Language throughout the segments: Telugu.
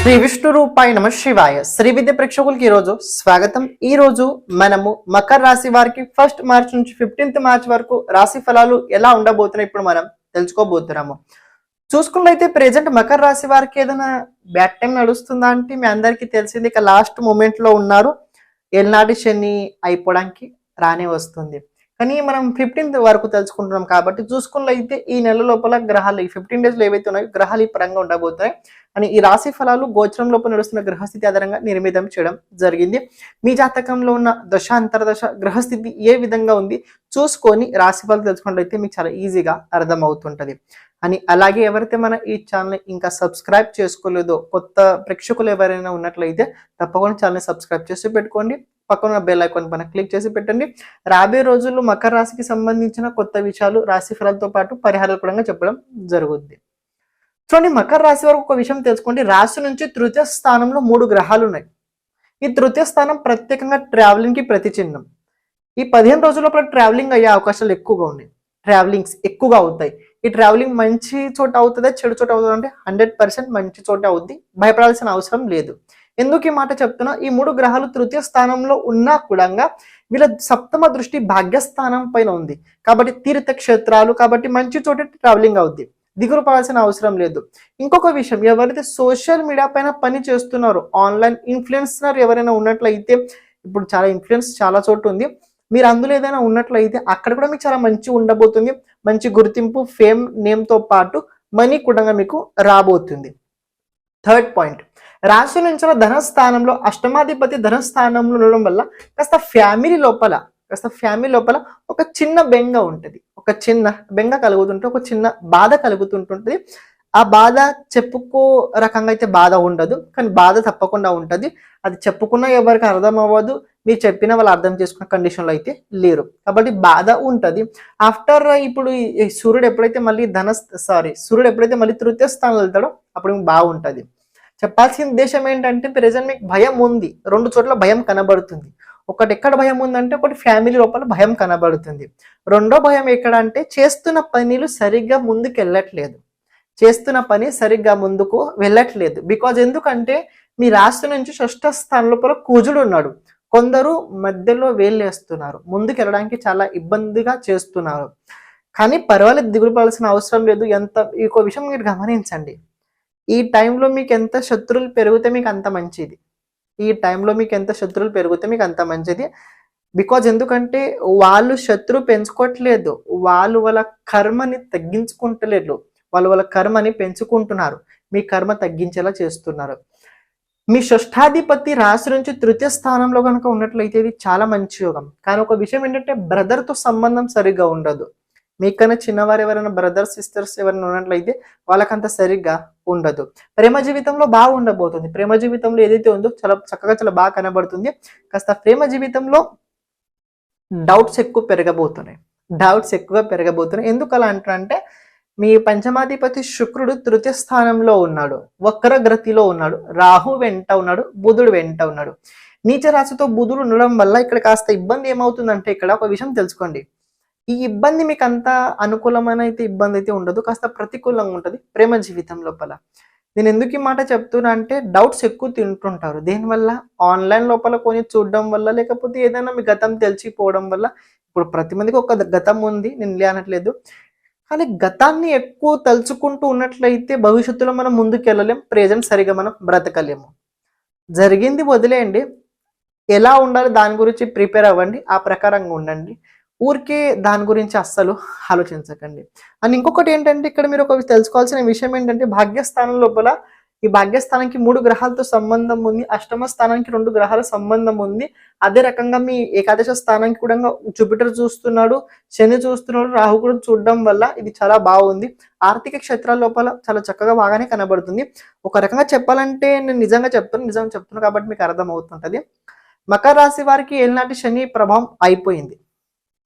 శ్రీ విష్ణు రూపాయి నమ శివాయ. శ్రీ విద్య ప్రేక్షకులకి ఈరోజు స్వాగతం. ఈ రోజు మనము మకర రాశి వారికి ఫస్ట్ మార్చ్ నుంచి ఫిఫ్టీన్త్ మార్చ్ వరకు రాశి ఫలాలు ఎలా ఉండబోతున్నాయి ఇప్పుడు మనం తెలుసుకోబోతున్నాము. చూసుకున్నట్లయితే ప్రెజెంట్ మకర రాశి వారికి ఏదైనా బ్యాడ్ టైం నడుస్తుందా అంటే మీ అందరికీ తెలిసింది ఇక లాస్ట్ మూమెంట్లో ఉన్నారు. ఎల్నాటి శని అయిపోవడానికి రానే వస్తుంది. కానీ మనం ఫిఫ్టీన్త్ వరకు తెలుసుకుంటున్నాం కాబట్టి చూసుకున్నట్లయితే ఈ నెల లోపల గ్రహాలు ఈ ఫిఫ్టీన్ డేస్లో ఏవైతే ఉన్నాయో గ్రహాలు ఈ పరంగా ఉండబోతున్నాయి. అని ఈ రాశి ఫలాలు గోచరం లోపల నడుస్తున్న గ్రహస్థితి ఆధారంగా నిర్మితం చేయడం జరిగింది. మీ జాతకంలో ఉన్న దశ అంతర్దశ గ్రహస్థితి ఏ విధంగా ఉంది చూసుకొని రాశి ఫలాలు తెలుసుకున్నట్లయితే మీకు చాలా ఈజీగా అర్థం అని అలాగే ఎవరైతే మన ఈ ఛానల్ ఇంకా సబ్స్క్రైబ్ చేసుకోలేదో కొత్త ప్రేక్షకులు ఎవరైనా ఉన్నట్లయితే తప్పకుండా ఛానల్ సబ్స్క్రైబ్ చేసి పెట్టుకోండి. పక్కన బెల్ ఐకాన్ పైన క్లిక్ చేసి పెట్టండి. రాబోయే రోజుల్లో మకర రాశికి సంబంధించిన కొత్త విషయాలు రాశి ఫలాలతో పాటు పరిహారాలు కూడా చెప్పడం జరుగుద్ది. చూడండి మకర రాశి వరకు ఒక విషయం తెలుసుకోండి. రాశి నుంచి తృతీయ స్థానంలో మూడు గ్రహాలు ఉన్నాయి. ఈ తృతీయ స్థానం ప్రత్యేకంగా ట్రావెలింగ్కి ప్రతి చిహ్నం ఈ పదిహేను రోజుల ట్రావెలింగ్ అయ్యే అవకాశాలు ఎక్కువగా ఉన్నాయి. ట్రావెలింగ్స్ ఎక్కువగా అవుతాయి. ఈ ట్రావెలింగ్ మంచి చోట అవుతుందా చెడు చోట అవుతుందా అంటే హండ్రెడ్ పర్సెంట్ మంచి చోట అవుద్ది. భయపడాల్సిన అవసరం లేదు. ఎందుకు ఈ మాట చెప్తున్నా? ఈ మూడు గ్రహాలు తృతీయ స్థానంలో ఉన్నా కూడా వీళ్ళ సప్తమ దృష్టి భాగ్యస్థానం పైన ఉంది. కాబట్టి తీర్థ క్షేత్రాలు కాబట్టి మంచి చోట ట్రావెలింగ్ అవుద్ది. దిగులు పడాల్సిన అవసరం లేదు. ఇంకొక విషయం ఎవరైతే సోషల్ మీడియా పైన పని చేస్తున్నారో ఆన్లైన్ ఇన్ఫ్లుయెన్సర్ ఎవరైనా ఉన్నట్లయితే ఇప్పుడు చాలా ఇన్ఫ్లుయెన్స్ చాలా చోటు ఉంది. మీరు అందులో ఏదైనా ఉన్నట్లయితే అక్కడ కూడా మీకు చాలా మంచి ఉండబోతుంది. మంచి గుర్తింపు ఫేమ్ నేమ్తో పాటు మనీ కూడా మీకు రాబోతుంది. థర్డ్ పాయింట్ రాశి నుంచి ధనస్థానంలో అష్టమాధిపతి ధనస్థానంలో ఉండడం వల్ల కాస్త ఫ్యామిలీ లోపల కాస్త ఫ్యామిలీ లోపల ఒక చిన్న బెంగ ఉంటుంది. ఒక చిన్న బెంగ కలుగుతుంటే ఒక చిన్న బాధ కలుగుతుంటుంది ఆ బాధ చెప్పుకో రకంగా అయితే బాధ ఉండదు కానీ బాధ తప్పకుండా ఉంటుంది. అది చెప్పుకున్నా ఎవరికి అర్థం అవ్వదు మీరు చెప్పిన వాళ్ళు అర్థం చేసుకున్న కండిషన్లో అయితే లేరు. కాబట్టి బాధ ఉంటుంది. ఆఫ్టర్ ఇప్పుడు సూర్యుడు ఎప్పుడైతే మళ్ళీ ధన సారీ సూర్యుడు ఎప్పుడైతే మళ్ళీ తృతీయ స్థానంలో వెళ్తాడో అప్పుడు బాగుంటుంది. చెప్పాల్సిన ఉద్దేశం ఏంటంటే ప్రజెంట్ మీకు భయం ఉంది. రెండు చోట్ల భయం కనబడుతుంది. ఒకటి ఎక్కడ భయం ఉందంటే ఒకటి ఫ్యామిలీ లోపల భయం కనబడుతుంది. రెండో భయం ఎక్కడ అంటే చేస్తున్న పనులు సరిగ్గా ముందుకు వెళ్ళట్లేదు చేస్తున్న పని సరిగ్గా ముందుకు వెళ్ళట్లేదు. బికాజ్ ఎందుకంటే మీ రాష్ట్ర నుంచి షష్ఠ స్థానం లోపల కూజుడు ఉన్నాడు. కొందరు మధ్యలో వేలేస్తున్నారు ముందుకు వెళ్ళడానికి చాలా ఇబ్బందిగా చేస్తున్నారు. కానీ పర్వాలేదు దిగులు పడాల్సిన అవసరం లేదు. ఎంత ఇంకో విషయం మీరు గమనించండి. ఈ టైంలో మీకు ఎంత శత్రువులు పెరిగితే మీకు అంత మంచిది. ఈ టైంలో మీకు ఎంత శత్రువులు పెరిగితే మీకు అంత మంచిది. బికాజ్ ఎందుకంటే వాళ్ళు శత్రువు పెంచుకోవట్లేదు వాళ్ళు వాళ్ళ కర్మని తగ్గించుకుంటలేదు. వాళ్ళు వాళ్ళ కర్మని పెంచుకుంటున్నారు. మీ కర్మ తగ్గించేలా చేస్తున్నారు. మీ షష్ఠాధిపతి రాశి నుంచి తృతీయ స్థానంలో కనుక ఉన్నట్లయితే ఇది చాలా మంచి యోగం. కానీ ఒక విషయం ఏంటంటే బ్రదర్తో సంబంధం సరిగ్గా ఉండదు. మీకన్నా చిన్నవారు ఎవరైనా బ్రదర్స్ సిస్టర్స్ ఎవరైనా ఉన్నట్లయితే వాళ్ళకంత సరిగ్గా ఉండదు. ప్రేమ జీవితంలో బాగా ఉండబోతుంది. ప్రేమ జీవితంలో ఏదైతే ఉందో చాలా చక్కగా చాలా బాగా కనబడుతుంది. కాస్త ప్రేమ జీవితంలో డౌట్స్ ఎక్కువ పెరగబోతున్నాయి. డౌట్స్ ఎక్కువ పెరగబోతున్నాయి. ఎందుకు అలా అంటారంటే మీ పంచమాధిపతి శుక్రుడు తృతీయ స్థానంలో ఉన్నాడు. వక్రగ్రతిలో ఉన్నాడు. రాహు వెంట ఉన్నాడు. బుధుడు వెంట ఉన్నాడు. నీచ రాశితో బుధుడు ఉండడం వల్ల ఇక్కడ కాస్త ఇబ్బంది ఏమవుతుందంటే ఇక్కడ ఒక విషయం తెలుసుకోండి. ఈ ఇబ్బంది మీకు అంత అనుకూలమైన అయితే ఇబ్బంది అయితే ఉండదు కాస్త ప్రతికూలంగా ఉంటుంది ప్రేమ జీవితం లోపల. నేను ఎందుకు ఈ మాట చెప్తున్నా అంటే డౌట్స్ ఎక్కువ తింటుంటారు. దేనివల్ల ఆన్లైన్ లోపల కొని చూడడం వల్ల లేకపోతే ఏదైనా మీ గతం తెలిసిపోవడం వల్ల. ఇప్పుడు ప్రతి మందికి ఒక గతం ఉంది నేను లేనట్లేదు. కానీ గతాన్ని ఎక్కువ తలుచుకుంటూ ఉన్నట్లయితే భవిష్యత్తులో మనం ముందుకు వెళ్ళలేం ప్రెజెంట్ సరిగా మనం బ్రతకలేము. జరిగింది వదిలేయండి. ఎలా ఉండాలి దాని గురించి ప్రిపేర్ అవ్వండి ఆ ప్రకారంగా ఉండండి. ఊరికే దాని గురించి అస్సలు ఆలోచించకండి. అండ్ ఇంకొకటి ఏంటంటే ఇక్కడ మీరు ఒక తెలుసుకోవాల్సిన విషయం ఏంటంటే భాగ్యస్థానం లోపల ఈ భాగ్యస్థానానికి మూడు గ్రహాలతో సంబంధం ఉంది అష్టమ స్థానానికి రెండు గ్రహాల సంబంధం ఉంది. అదే రకంగా మీ ఏకాదశ స్థానానికి కూడా జూపిటర్ చూస్తున్నాడు శని చూస్తున్నాడు రాహు కూడా చూడడం వల్ల ఇది చాలా బాగుంది. ఆర్థిక క్షేత్రాల లోపల చాలా చక్కగా బాగానే కనబడుతుంది. ఒక రకంగా చెప్పాలంటే నేను నిజంగా చెప్తాను నిజంగా చెప్తున్నాను కాబట్టి మీకు అర్థం అవుతుంటది మకర రాశి వారికి ఏనాటి శని ప్రభావం అయిపోయింది.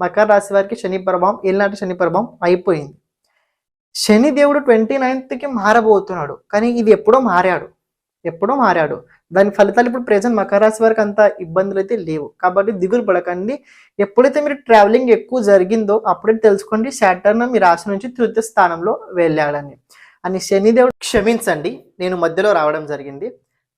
మకర రాశి వారికి శని ప్రభావం ఏలినాటి శని ప్రభావం అయిపోయింది. శని దేవుడు ట్వంటీ నైన్త్కి మారబోతున్నాడు. కానీ ఇది ఎప్పుడో మారాడు. ఎప్పుడో మారాడు. దాని ఫలితాలు ఇప్పుడు ప్రజెంట్ మకర రాశి వారికి అంత ఇబ్బందులు అయితే లేవు. కాబట్టి దిగులు పడకండి. ఎప్పుడైతే మీరు ట్రావెలింగ్ ఎక్కువ జరిగిందో అప్పుడే తెలుసుకోండి. సాటర్న్ మీ రాశి నుంచి తృతీయ స్థానంలో వెళ్ళాడని అని శనిదేవుడు క్షమించండి. నేను మధ్యలో రావడం జరిగింది.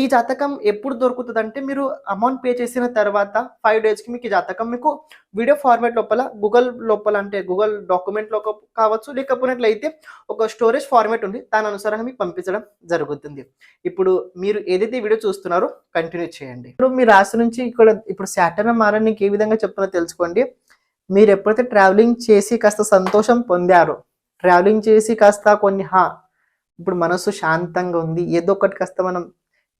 ఈ జాతకం ఎప్పుడు దొరుకుతుంది అంటే మీరు అమౌంట్ పే చేసిన తర్వాత ఫైవ్ డేస్కి మీకు ఈ జాతకం మీకు వీడియో ఫార్మాట్ లోపల గూగుల్ లోపల అంటే గూగుల్ డాక్యుమెంట్లో కావచ్చు లేకపోయినట్లయితే ఒక స్టోరేజ్ ఫార్మాట్ ఉంది. దాని అనుసారంగా మీకు పంపించడం జరుగుతుంది. ఇప్పుడు మీరు ఏదైతే వీడియో చూస్తున్నారో కంటిన్యూ చేయండి. ఇప్పుడు మీ రాశి నుంచి ఇక్కడ ఇప్పుడు శాటర్న్ మారడానికి ఏ విధంగా చెప్తున్నా తెలుసుకోండి. మీరు ఎప్పుడైతే ట్రావెలింగ్ చేసి కాస్త సంతోషం పొందారో ట్రావెలింగ్ చేసి కాస్త కొన్ని హా ఇప్పుడు మనసు శాంతంగా ఉంది. ఏదో ఒకటి కాస్త మనం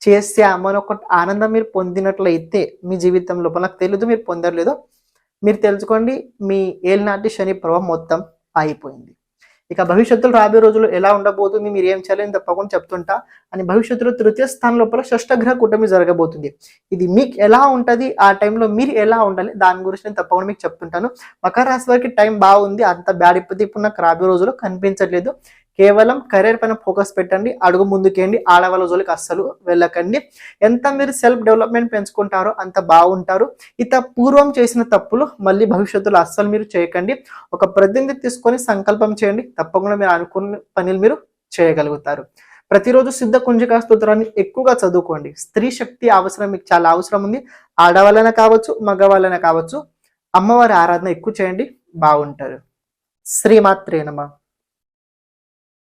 చేస్తే మన ఒక ఆనందం మీరు పొందినట్లయితే మీ జీవితం లోపల నాకు తెలియదు మీరు పొందలేదో మీరు తెలుసుకోండి మీ ఏలినాటి శని ప్రభావం మొత్తం అయిపోయింది ఇక భవిష్యత్తులో రాబోయే రోజుల్లో ఎలా ఉండబోతుంది మీరు ఏం చేయాలని తప్పకుండా చెప్తుంటా. అని భవిష్యత్తులో తృతీయ స్థానం లోపల షష్టగ్రహ కూటమి జరగబోతుంది. ఇది మీకు ఎలా ఉంటుంది ఆ టైంలో మీరు ఎలా ఉండాలి దాని గురించి నేను తప్పకుండా మీకు చెప్తుంటాను. మకర రాశి వారికి టైం బాగుంది అంత బ్యాడ్ ఇప్పటి ఇప్పుడు నాకు రాబోయే రోజుల్లో కనిపించట్లేదు. కేవలం కెరీర్ పైన ఫోకస్ పెట్టండి అడుగు ముందుకేయండి ఆడవాళ్ళ జోలికి అస్సలు వెళ్ళకండి. ఎంత మీరు సెల్ఫ్ డెవలప్మెంట్ పెంచుకుంటారో అంత బాగుంటారు. ఇత పూర్వం చేసిన తప్పులు మళ్ళీ భవిష్యత్తులో అస్సలు మీరు చేయకండి. ఒక ప్రతినిధి తీసుకొని సంకల్పం చేయండి. తప్పకుండా మీరు అనుకున్న పనులు మీరు చేయగలుగుతారు. ప్రతిరోజు సిద్ధ కుంజకా స్తోత్రాన్ని ఎక్కువగా చదువుకోండి. స్త్రీ శక్తి అవసరం మీకు చాలా అవసరం ఉంది. ఆడవాళ్ళనే కావచ్చు మగవాళ్ళనే కావచ్చు అమ్మవారి ఆరాధన ఎక్కువ చేయండి. బాగుంటారు. శ్రీమాత్రేనమా